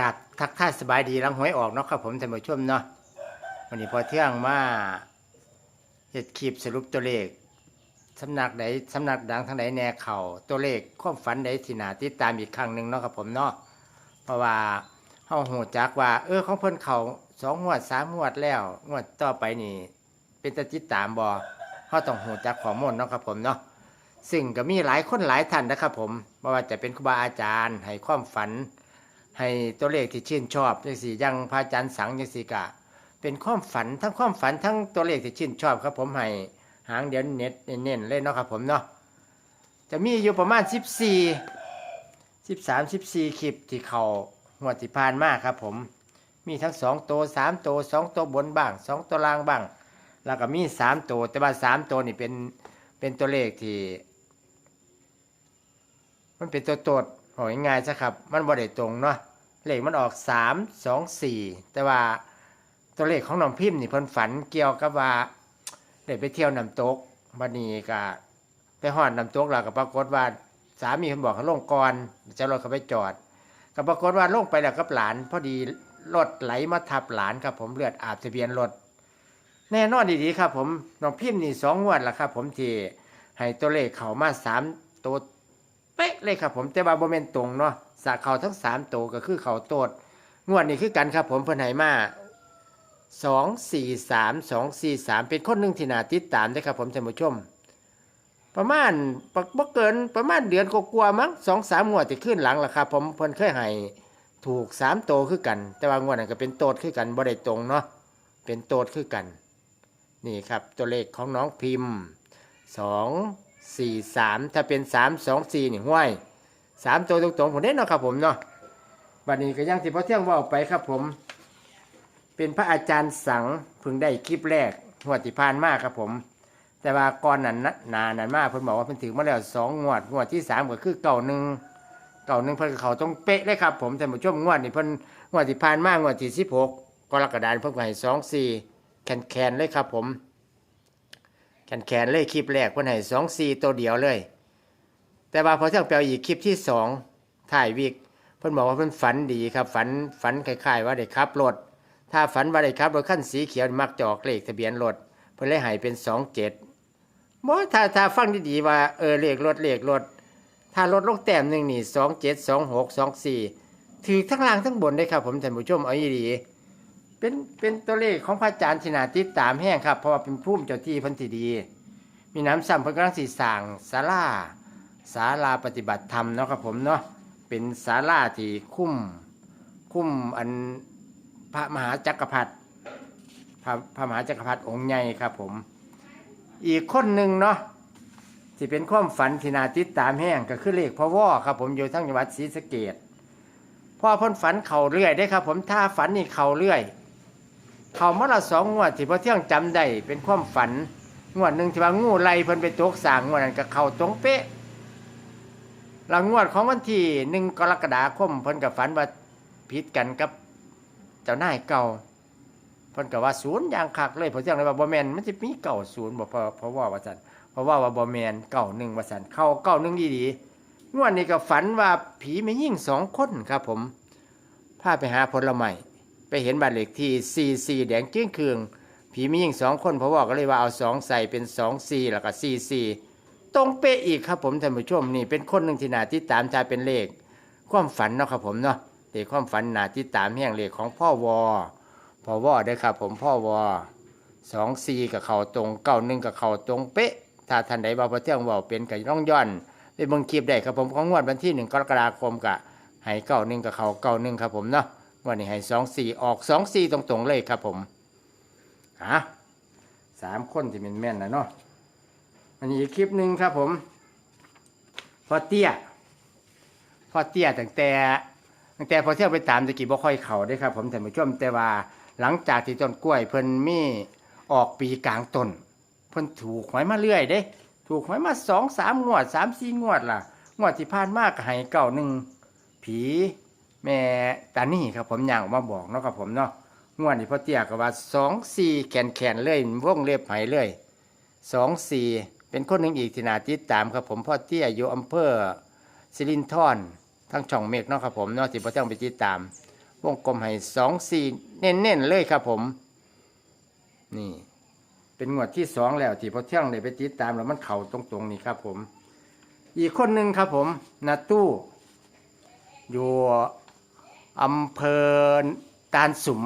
กราบทักทายสบายดีลังหวยออกเนาะครับผมท่านผู้ชมเนาะวันนี้พอเที่ยงมาเฮ็ดคลิปสรุปตัวเลขสำนักใดสำนักดังทางใดแน่เข่าตัวเลขความฝันใดที่นาติดตามอีกครั้งหนึ่งเนาะครับผมเนาะเพราะว่าเฮาหูจักว่า เออของเพิ่นเขาสองงวดสามงวดแล้วงวดต่อไปนี่ เป็นตาติดตามบ่เฮาต้องหูจักข้อมูลเนาะครับผมเนาะซึ่งก็มีหลายคนหลายท่านนะครับผมบ่ว่าจะเป็นครูบาอาจารย์ให้ความฝัน ให้ตัวเลขที่ชื่นชอบจังสี่ยังพระอาจารย์สังจังสี่กะ เป็นความฝันทั้งความฝันทั้งตัวเลขที่ชื่นชอบครับ ผมให้หางเดียวเน็ตเน้นเลยเนาะครับผมเนาะจะมีอยู่ประมาณ 14 13 14คลิปที่เขาหัวดที่ผ่านมาครับ ผม มีทั้ง2ตัว3ตัว2ตัวบนบ้าง 2 ตัวล่างบ้าง แล้วก็มี 3 ตัวแต่ว่า 3 ตัวนี่เป็นเป็นตัวเลขที่ มันเป็นตัวตดหอยง่ายซะครับ มันบ่ได้ตรงเนาะ เลขมันออกสามสองสี่แต่ว่าตัวเลขของน้องพิมพ์นี่เพิ่นฝันเกี่ยวกับว่าได้ไปเที่ยวน้ำตกบัดนี้ก็ไปหอดน้ำตกแล้วก็ปรากฏว่าสามีเพิ่นบอกเขาลงก่อนจะรถเขาไปจอด ก็ปรากฏว่าลงไปแล้วกับหลาน พอดีรถไหลมาทับหลานครับผมเลือดอาบทะเบียนรถแน่นอนดีๆครับ ผมน้องพิมพ์นี่สองงวดแล้วครับ ผมที่ให้ตัวเลขเขามาสามตัวเป๊ะเลยครับ ผมแต่ว่าโมเมนตรงเนาะ สาเขาทั้งสามโตัวก็คือเขาโตดงวดนี้คือกันครับผมเพิ่นไหมาสองสี่สามสองสี่สามเป็นคนหนึ่งที่น่าติดตามได้ครับผมท่านผู้ชม ประมาณปกบ่เกินประมาณเดือนกว่าๆมั้งสองสามงวดที่ขึ้นหลังละครับผมเพิ่นเคยให้ถูกสามโตคือกัน แต่ว่างวดนั้นก็เป็นโตดคือกันบ่ได้ตรงเนาะเป็นโตดคือกัน นี่ครับตัวเลขของน้องพิมพ์สองสี่สามถ้าเป็นสามสองสี่นี่ห้วย สามตัวตรงๆผมได้เนาะครับผมเนาะบัดนี้ก็ยังที่พอเที่ยงว่าไปครับผม เป็นพระอาจารย์สังเพิ่งได้คลิปแรกงวดที่ผ่านมากครับผม แต่ว่าก่อนนั้นนะนานนั้นมาเพิ่นบอกว่าเพิ่นถือมาแล้วสองงวดงวดที่สามก็คือเก่าหนึ่งเก่าหนึ่งเพิ่นเขาต้องเป๊ะเลยครับผมท่านผู้ชมงวดนี้เพิ่นงวดที่ผ่านมากงวดที่สิบหกกรกฎาคมเพิ่นก็ให้สองสี่แคนแคนเลยครับผมแขนแขนเลยคลิปแรกเพิ่นให้สองซีตัวเดียวเลย แต่ว่าพอเที่ยงแปลอีกคลิปที่สองถ่ายวิกเพิ่นบอกว่าเพิ่นฝันดีครับ ฝันฝันคล้ายๆว่าได้ขับรถถ้าฝันว่าได้ขับรถคันสีเขียวมักจะออกเลขทะเบียนรถเพิ่นเลยให้เป็นสองเจ็ดบ่ถ้าถ้าฟังดีๆว่าเออเลขรถเลขรถถ้ารถลงแต้มหนึ่งนี่สองเจ็ดสองหกสองสี่ถือทั้งล่างทั้งบนได้ครับผมท่านผู้ชมเอาอีดีเป็นเป็นตัวเลขของพระอาจารย์ชนาติดตามแห้งครับเพราะว่าเป็นผู้มเจ้าที่พันธิดี มีน้ำซ้ำเพิ่นกำลังสีสางศาลา ศาลาปฏิบัติธรรมเนาะครับผมเนาะเป็นศาลาที่คุ้มคุ้มอันพระมหาจักรพรรดิพระพระมหาจักรพรรดิองค์ใหญ่ครับผม อีกคนหนึ่งเนาะที่เป็นความฝันที่นาติดตามแห้งก็คือเลขพ่อว่อครับผมอยู่ทั้งจังหวัดศรีสะเกดพ่อพ้นฝันเข่าเรื่อยได้ครับ ผมถ้าฝันนี่เข่าเรื่อยเข่ามาละสองงวดที่พอเที่ยงจำได้เป็นความฝันงวดหนึ่งที่ว่างูไล่เพิ่นไปตกสางงวดนั้นก็เข้าตรงเป๊ะ หลังงวดของวันที่หนึ่งกรกฎาคมเพิ่นกับฝันว่าผิดกันกับเจ้านายเก่าเพิ่นก็ว่าศูนย์อย่างคักเลยพอเที่ยงเลยว่าบ่แมนมันสิมีเก่าศูนย์บ่เพราะเพราะว่าว่าซั่นเพราะว่าว่าบ่แมนเก่าหนึ่งว่าซั่นเข้าเก่าหนึ่งดีๆงวดนี้ก็ฝันว่าผีไม่ยิ่งสองคนครับ ผมพาไปหาผลไม้ไปเห็นบ้านเหลขที่44แดงเกี้ยงเคืองผีมีหญิงสองคนเพราะว่าก็เลยว่าเอาสองใส่เป็นสองสี่แล้วก็สี่สี่ ตรงเป๊ะอีกครับผมท่านผู้ชมนี่เป็นคนหนึ่งที่นาที่ตามใจเป็นเลข ความฝันเนาะครับผมเนาะเลขความฝันนาที่ตามแห่งเลขของพ่อวอพ่อวอได้ครับ ผมพ่อวอสองสี่กับเขาตรงเก้าหนึ่งกับเขาตรงเป๊ะ ถ้าท่านใดว่าพระเที่ยงเว่าเป็นกับน้องย้อนไปเบิ่งคลิปได้ครับผมของงวดวันที่หนึ่งกรกฎาคมกะให้เก้าหนึ่งกับเขาเก้าหนึ่งครับผมเนาะวันนี้ให้สองสี่ออกสองสี่ตรงๆเลยครับผมฮะสามคนที่เป็นแม่นนะเนาะ อันนี้อีกคลิปหนึ่งครับผมพอเตี้ยพอเตี้ยตั้งแต่ตั้งแต่พอเที่ยวไปตามตะกี้บ่ค่อยเข่าได้ครับผมแต่มาช่วมแต่ว่าหลังจากที่ต้นกล้วยเพิ่นมีออกปีกลางต้นเพิ่นถูกหวยมาเรื่อยเด้ ถูกหวยมาสองสามงวดสามสี่งวดล่ะ งวดที่ผ่านมากให้เก่าหนึ่งผีแม่ตานี่ครับผมย่างออกมาบอกเนาะครับผมเนาะงวดนี้พ่อเตี้ยก็ว่าสองสี่แขนแขนเลยวงเล็บไหเลยสองสี่ เป็นคนหนึ่งอีกที่นาติดตามครับผมพ่อเตี้ยอยู่อำเภอสิรินธรทั้งช่องเมฆเนาะครับผมเนาะที่พ่อเตี้ยไปติดตาม วงกลมให้สองสี่เน้นๆเลยครับผม นี่เป็นงวดที่สองแล้วที่พอเที่ยงได้ไปติดตามแล้วมันเข่าตรงๆนี่ครับผม อีกคนหนึ่งครับผมนาตู้ อยู่อำเภอตาลสุม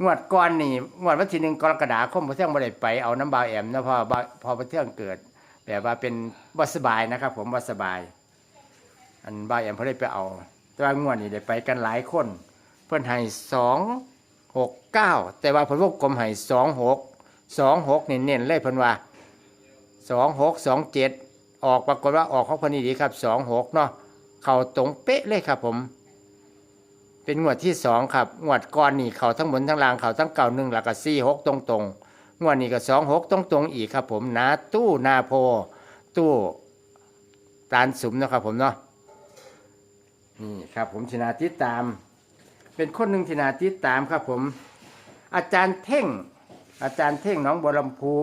งวดก่อนนี่งวดวันที่หนึ่งกรกฎาคมพอเที่ยงบ่ได้ไปเอาน้ำบาวแอมนะพอบ่าวพอพอเที่ยงเกิดแบบว่าเป็นบ่สบายนะครับ ผมบ่สบาย อันบาวแอมเพิ่ได้ไปเอา แต่ว่างวดนี้ได้ไปกันหลายคน เพิ่นให้สองหกเก้าแต่ว่าเพิ่นวงกลมให้สองหกสองหกเน้นๆเลยเพิ่นว่าสองหกสองเจ็ดออกปรากฏว่าออกของเพิ่นนี่ดีครับสองหกเนาะเข้าตรงเป๊ะเลยครับผม เป็นงวดที่สองครับ งวดก่อนนี่เขาทั้งบนทั้งล่างเขาทั้งเก่าหนึ่งแล้วก็สี่หกตรงตรงๆงวดนี้ก็สองหกตรงตรงๆอีกครับ ผมนาตู้นาโพ ตู้ตานสุมนะครับผมเนาะนี่ครับ ผมชนาติดตาม เป็นคนหนึ่งที่นาติดตามครับ ผม อาจารย์เท่ง อาจารย์เท่งน้องบัวลำพู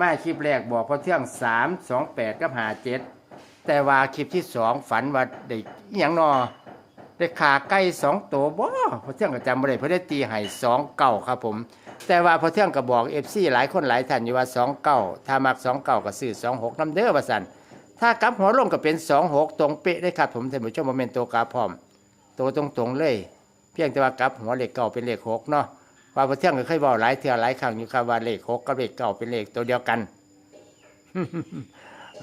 มาคลิปแรกบอกพอเที่ยงสามสองแปดกับหาเจ็ดแต่ว่าคลิปที่สองฝันว่าได้อย่างนอ ได้ขาไก่สองตัวบ่พอเที่ยงก็จำบ่ได้เพราะได้ตีให้สองเก่าครับผม แต่ว่าพอเที่ยงก็บอกเอฟซีหลายคนหลายท่านอยู่ว่าสองเก่าถ้ามักสองเก่าก็ซื้อสองหกน้ำเด้อว่าสันถ้ากลับหัวลงก็เป็นสองหกตรงเป๊ะได้ครับผมท่านผู้ชมโมเมนต์ตัวกาพร้อมตัวตรงตรงๆเลย เพียงแต่ว่ากลับหัวเลขเก่าเป็นเลขหกเนาะว่าพอเที่ยงก็เคยบอกหลายเทื่อหลายครั้งอยู่ครับว่าเลขหกกับเลขเก่าเป็นเลขตัวเดียวกัน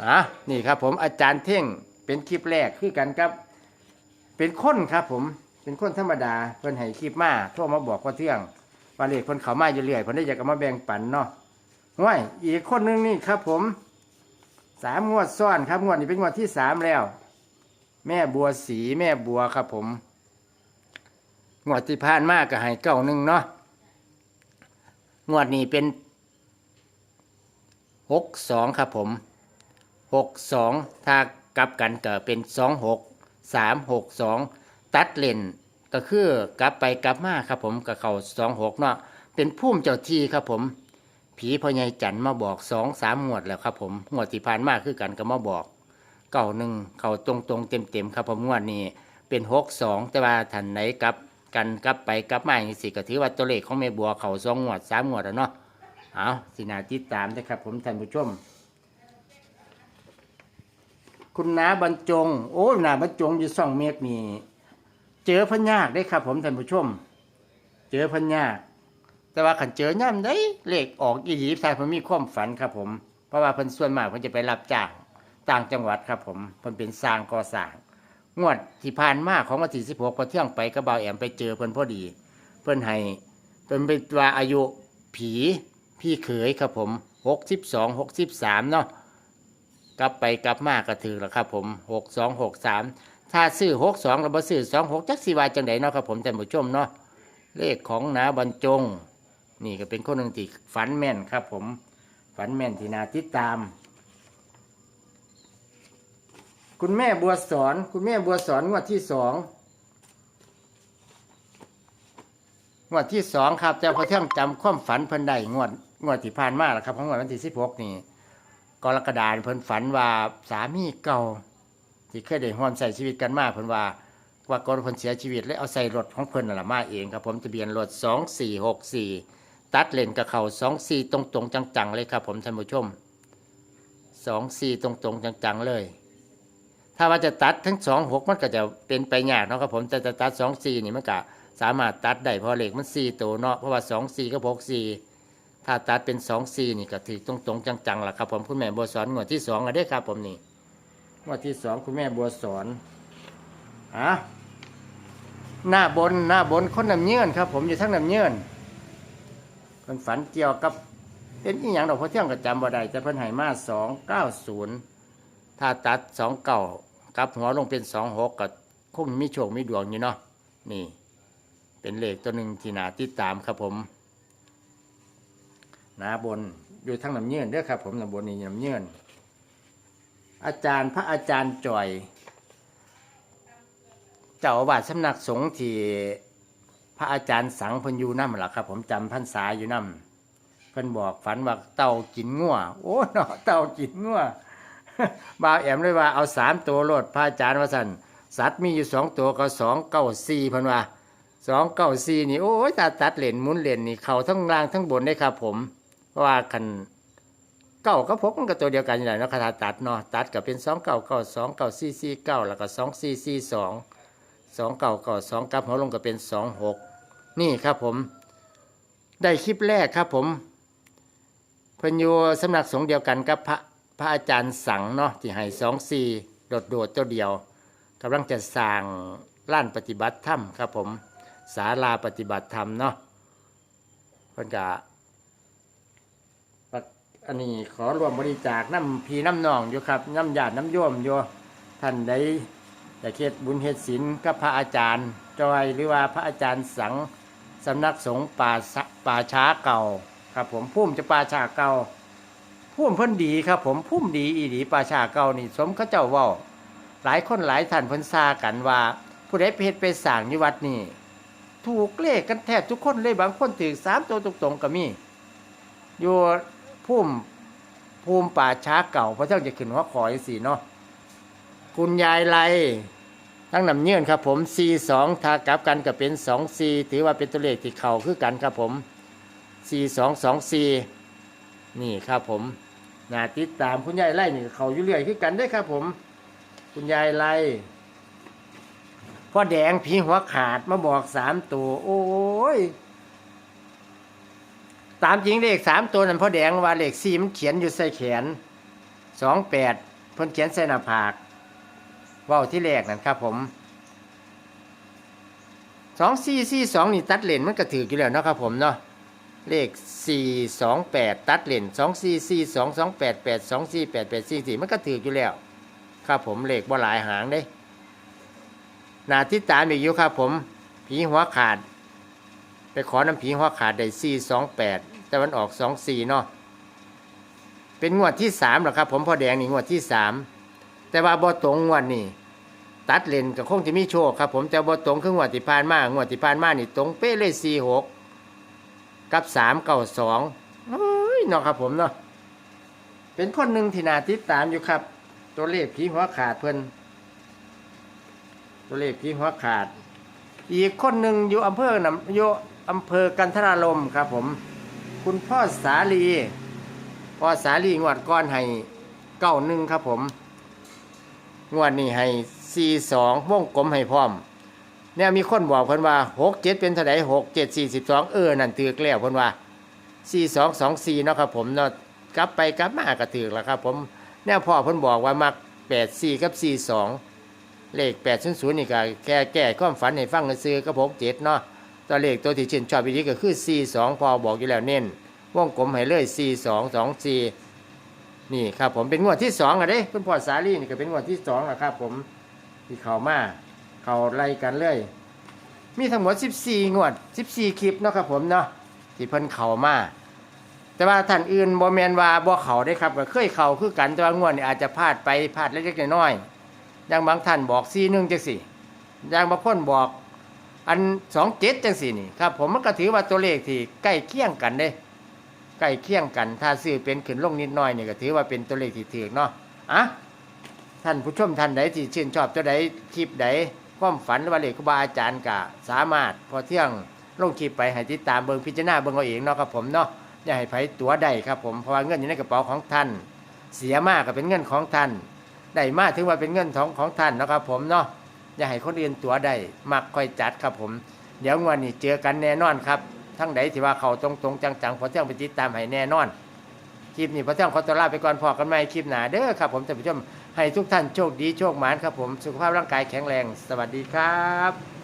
อะนี่ครับผมอาจารย์เท่งเป็นคลิปแรกคือกันครับ เป็นคนครับผมเป็นคนธรรมดาเพิ่นให้คลิปมาโทรมาบอกว่าเที่ยงว่าเลขเพิ่นเขามาอยู่เรื่อยเพิ่นได้อยากเอามาแบ่งปันเนาะห้วยอีกคนหนึงนี่ครับ ผมสามงวดซ้อนครับงวดนี้เป็นงวดที่สามแล้ว แม่บัวสีแม่บัวครับ ผมงวดที่ผ่านมาก็ให้เก้าหนึ่งเนาะงวดนี้เป็นหกสองครับผมหกสองถ้ากลับกันก็เป็นสองหก สามหกสองตัดเลนก็คือกลับไปกลับมาครับผมกับเขาสองหกเนาะเป็นพุ่มเจ้าที่ครับผม ผีพ่อใหญ่จันทร์มาบอกสองสามงวดแล้วครับผมงวดที่ผ่านมาคือกันก็มาบอกเก่าหนึ่งเขาตรงตรงเต็มเต็มๆครับผมงวดนี้เป็นหกสองแต่ว่าทันไหนกลับกันกลับไปกลับมาอย่างสิก็ถือว่าตัวเลขของแม่บัวเขาสองงวดสามงวดแล้วเนาะเอาสินาติดตามนะครับผมท่านผู้ชม คุณนาบรรจง โอ้ยนาบรรจงอยู่ซ่องเมฆนี่ เจอพันยากได้ครับ ผมท่านผู้ชม เจอพันยากแต่ว่าขันเจอย่ำได้เลขออกอีหลีทายผมมีความฝันครับผม เพราะว่าเพิ่นส่วนมากเพิ่นจะไปรับจ้างต่างจังหวัดครับผมเพิ่นเป็นสร้างก่อสร้าง งวดที่ผ่านมาของวันที่16พอเที่ยงไปกระเบาวแอมไปเจอเพิ่นพอดี เพิ่นให้เพิ่นเป็นว่าอายุผีพี่เขยครับผม62 63เนาะ กลับไปกลับมาก็ถือแล้วครับผมหกสองหกสามถ้าซื้อหกสองเราบ่ซื้อสองหกจักสีวาจังไดเนาะครับผมท่านผู้ชมเนาะเลขของนาบรรจง นี่ก็เป็นคนหนึ่งที่ฝันแม่นครับผมฝันแม่นที่นาติดตาม คุณแม่บัวสอน คุณแม่บัวสอนงวดที่สองงวดที่สองครับแต่พอเที่ยงจำความฝันเพิ่นได้งวดงวดที่ผ่านมาแล้วครับของงวดวันที่สิบหกนี่ กรกฎาคมเพิ่นฝันว่าสามีเก่าที่เคยได้ร่วมใส่ชีวิตกันมาเพิ่นว่าว่าก่อนเพิ่นเสียชีวิตเลยเอาใส่รถของเพิ่นนั่นล่ะมาเองครับผมทะเบียนรถ2464 ตัดเลนกับเขา24 ตรงๆ จังๆ เลยครับผมท่านผู้ชม24 ตรงๆ จังๆ เลย ถ้าว่าจะตัดทั้ง26 มันก็จะเป็นไปยากเนาะครับผมแต่จะตัด24นี่มันก็สามารถตัดได้เพราะเลขมัน4ตัวเนาะเพราะว่า24กับ64 ถ้าตัดเป็นสองซีนี่ก็ถือตรงตรงๆ จังๆล่ะครับผมคุณแม่บัวสอนงวดที่สองอะเด้ครับผมนี่งวดที่สองคุณแม่บัวสอนอะหน้าบนหน้าบนคนน้ำเยื่อนครับ ผมอยู่ทั้งน้ำเยื่อนคนฝันเกี่ยวกับเป็นอีหยังดอกพระเที่ยงก็จำบ่ได้แต่เพิ่นให้มาสองเก้าศูนย์ถ้าตัดสองเก้ากับหัวลงเป็นสองหกก็คงมีโชคมีดวงอยู่เนาะนี่ เป็นเลขตัวหนึ่งที่นาติดตามครับผม นาบนอยู่ทั้งน้ำเยื่นเด้อครับ ผมน้ำบนนี่น้ำเยื่นอาจารย์พระอาจารย์จ่อย เจ้าอาวาสสำนักสงฆ์ที่พระอาจารย์สังพันยูน้ำล่ะครับ ผมจำพรรษาอยู่น้ำเพิ่นบอกฝันว่าเต่ากินงัวโอ้เนาะเต่ากินงัวบ่าวแอมเลยว่าเอาสามตัวโลดพระอาจารย์ว่าสันสัตว์มีอยู่สองตัวก็สองเก้าสี่เพิ่นว่าสองเก้าสี่นี่โอ้ยตาตัดเหรียญมุนเหรียญนี่เขาทั้งล่างทั้งบนได้ครับผม เพราะว่าคันเก้ากับพกมันก็ตัวเดียวกันอยู่แล้วเนาะคาถาตัดเนาะตัดก็เป็นสองเก้าเก้าสองเก้าสี่สี่เก้าแล้วก็สองสี่สี่สองสองเก้าเก้าสองกับหัวลงก็เป็นสองหกนี่ครับผม ได้คลิปแรกครับผมเพิ่นอยู่สำนักสงฆ์เดียวกันกับพระพระอาจารย์สังเนาะที่ให้สองสี่โดดโดดๆตัวเดียวกำลังจะสร้างล้านปฏิบัติธรรมครับผมศาลาปฏิบัติธรรมเนาะเพิ่นก็ อันนี้ขอรวมบริจาคน้ำพีน้ำนองอยู่ครับน้ำญาติน้ำโยมอยู่ท่านใดอยากเฮ็ดบุญเฮ็ดศีลกับพระอาจารย์จอยหรือว่าพระอาจารย์สังสำนักสงฆ์ป่าป่าช้าเก่าครับ ผมพุ่มจะป่าช้าเก่าพุ่มเพิ่นดีครับ ผมพุ่มดีอีดีป่าช้าเก่านี่ สมเขาเจ้าว้าหลายคนหลายท่านเพิ่นซากันว่า ผู้ใดเฮ็ดไปสร้างอยู่วัดนี่ถูกเลขกันแทบทุกคนเลยบางคนถือสามตัวตรงๆก็มีอยู่ พุ่มภูมิป่าช้าเก่า เพราะเจ้าจะขึ้นหัวขอยสีเนาะคุณยายไลทั้งนำเงื่อนครับผม C2 ทากับกันก็เป็น 2C ถือว่าเป็นตัวเลขที่เข่าคือกันครับผม C2 2C นี่ครับผมนาติดตามคุณยายไล่นี่เขาอยู่เรื่อยคือกันได้ครับผม คุณยายไล่พ่อแดงผีหัวขาดมาบอกสามตัว โอ้ย ตามจริงเลขสามตัวนั้นพ่อแดงว่าเลขสี่มันเขียนอยู่ใส่แขนสองแปดเพิ่นเขียนใส่หน้าผากว้าที่แรกนั่นครับผมสองสี่สี่สองนี่ตัดเลนมันก็ถืออยู่แล้วเนาะครับผมเนาะเลขสี่สองแปดตัดเลนสองสี่สี่สองสองแปดแปดสองสี่แปดแปดสี่สี่มันก็ถืออยู่แล้ว ครับผมเลขบ่หลายหางเด้หนาที่ตามอีกอยู่ครับผม ผีหัวขาด ไปขอน้ำผีหัวขาดได้สี่สองแปดแต่มันออกสองสี่เนาะเป็นงวดที่สามหรอครับ ผมพอแดงนี่งวดที่สามแต่ว่าบ่ตรงงวดนี่ตัดเลนก็คงจะมีโชคครับ ผมแต่บ่ตรงคืองวดที่ผ่านมางวดที่ผ่านมานี่ตรงเป๊ะเลยสี่หกกับสามเก้าสองเฮ้ยเนาะครับผมเนาะเป็นคนหนึ่งที่นาติดตามอยู่ครับ ตัวเลขผีหัวขาดเพิ่นตัวเลขผีหัวขาด อีกคนหนึ่งอยู่อำเภอหนำอยู่ อำเภอกันทรารมครับผม คุณพ่อสาลีพ่อสาลีงวดก้อนให้เก้าหนึ่งครับผม งวดนี้ให้สี่สองวงกลมให้พร้อมเนี่ยมีคนบอกเพิ่นว่าหกเจ็ดเป็นเท่าไหร่หกเจ็ดสี่สิบสองเออนั่นถือกแล้วเพิ่นว่าสี่สองสองสี่เนาะครับผมเนาะกลับไปกลับมาก็ถือแล้วครับผมเนี่ยพ่อเพิ่นบอกว่ามักแปดสี่กับสี่สองเลขแปดศูนย์ศูนย์นี่ก็แค่แก้ความฝันให้ฟังซื้อกับหกเจ็ดเนาะ ตัวเลขตัวที่ชื่นชอบอีกทีก็คือสี่สองพอบอกอยู่แล้วเน้นวงกลมให้เลยสี่สองสองสี่นี่ครับผมเป็นงวดที่สองอะเด้คุณพ่อสาลีนี่ก็เป็นงวดที่สองอะครับผมที่เข่ามาเข่าไล่กันเลย มีทั้งหมด 14 งวด 14 คลิปเนาะครับผมเนาะที่เพิ่นเข่ามาแต่ว่าท่านอื่นบ่แมนว่าบ่เขาได้ครับก็เคยเขาคือกันแต่ว่างวดนี่อาจจะพลาดไปพลาดเล็กๆน้อยๆอย่างบางท่านบอก4 1จังสี่อย่างบางคนบอก อัน2 7จังสี่นี่ครับ ผมมันก็ถือว่าตัวเลขที่ใกล้เคียงกันเด้ใกล้เคียงกัน ถ้าซื้อเป็นขึ้นลงนิดหน่อยนี่ก็ถือว่าเป็นตัวเลขที่ถือเนาะอะท่านผู้ชมท่านใดที่ชื่นชอบตัวใดคลิปใดความฝันว่าเลขครูบาอาจารย์ก็สามารถพอเที่ยงลงคลิปไปให้ติดตามเบิ่งพิจารณาเบิ่งเอาเองเนาะครับผมเนาะอย่าให้ไผตัวใดครับผมเพราะว่าเงินอยู่ในกระเป๋าของท่าน เสียมากก็เป็นเงินของท่านได้มากถึงว่าเป็นเงินของของท่านนะครับผมเนาะ อย่าให้คนอื่นตัวใดมักค่อยจัดครับผม เดี๋ยววันนี้เจอกันแน่นอนครับ ทั้งใดที่ว่าเขาตรงๆจังๆพอเที่ยงไปติดตามให้แน่นอน คลิปนี้พอเที่ยงขอตัวลาไปก่อนพอกันใหม่คลิปหนาเด้อครับผมท่านผู้ชมให้ทุกท่านโชคดีโชคหมานครับผม สุขภาพร่างกายแข็งแรง สวัสดีครับ